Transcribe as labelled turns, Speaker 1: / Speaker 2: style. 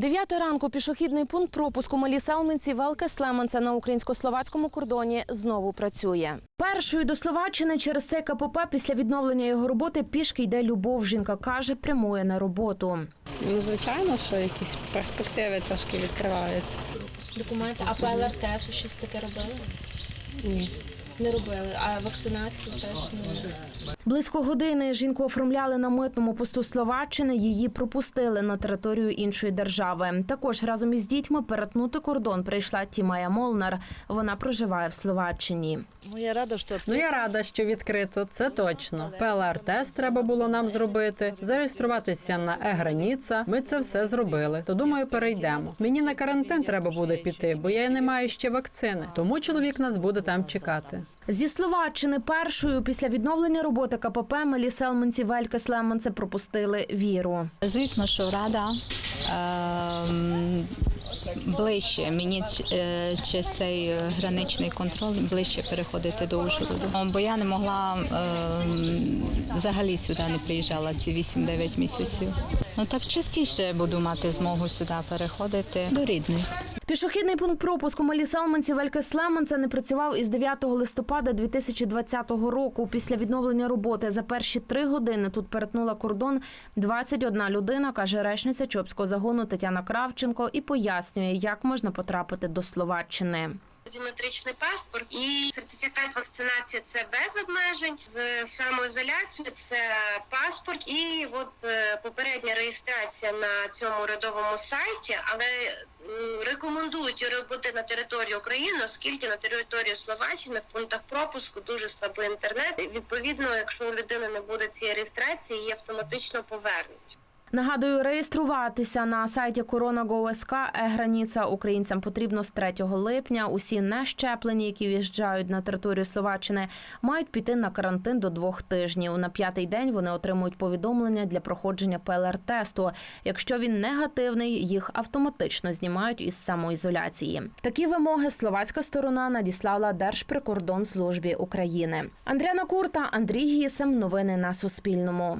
Speaker 1: Дев'ята ранку пішохідний пункт пропуску Малі Салменці Велке Слеменце на українсько-словацькому кордоні знову працює. Першою до Словаччини через цей КПП після відновлення його роботи пішки йде Любов. Жінка каже, прямує на роботу.
Speaker 2: Ну, звичайно, що якісь перспективи трошки відкриваються.
Speaker 1: Документи, а ПЛР-тест щось таке робили?
Speaker 2: Ні.
Speaker 1: Не робили, а вакцинацію теж не близько години. Жінку оформляли на митному посту Словаччини. Її пропустили на територію іншої держави. Також разом із дітьми перетнути кордон прийшла Тімая Молнар. Вона проживає в Словаччині.
Speaker 3: Ну, я рада, що
Speaker 4: Ну я рада, що відкрито. Це точно. ПЛР-тест треба було нам зробити, зареєструватися на е-граніца. Ми це все зробили. То думаю, перейдемо. Мені на карантин треба буде піти, бо я не маю ще вакцини. Тому чоловік нас буде там чекати.
Speaker 1: Зі Словаччини першою після відновлення роботи КПП Мелі Селменці Слеманце пропустили віру.
Speaker 5: Звісно, що рада ем, ближче мені е, через цей граничний контроль ближче переходити до Ужгороду. Бо я не могла ем, взагалі сюди не приїжджала ці 8-9 місяців. Ну так частіше буду мати змогу сюди переходити до рідних.
Speaker 1: Пішохідний пункт пропуску Малі Салменці Вельке Слеменце не працював із 9 листопада 2020 року. Після відновлення роботи за перші три години тут перетнула кордон 21 людина, каже речниця Чопського загону Тетяна Кравченко і пояснює, як можна потрапити до Словаччини.
Speaker 6: Біометричний паспорт і сертифікат вакцинації це без обмежень. З самоізоляцією це паспорт і от е, попередня реєстрація на цьому урядовому сайті, але рекомендують робити на території України, оскільки на території Словаччини в пунктах пропуску дуже слабий інтернет. Відповідно, якщо у людини не буде цієї реєстрації, її автоматично повернуть.
Speaker 1: Нагадую, реєструватися на сайті Корона.ГО.СК е-граніця українцям потрібно з 3 липня. Усі нещеплені, які в'їжджають на територію Словаччини, мають піти на карантин до двох тижнів. На п'ятий день вони отримують повідомлення для проходження ПЛР-тесту. Якщо він негативний, їх автоматично знімають із самоізоляції. Такі вимоги словацька сторона надіслала Держприкордонслужбі України. Андріана Курта, Андрій Гісем. Новини на Суспільному.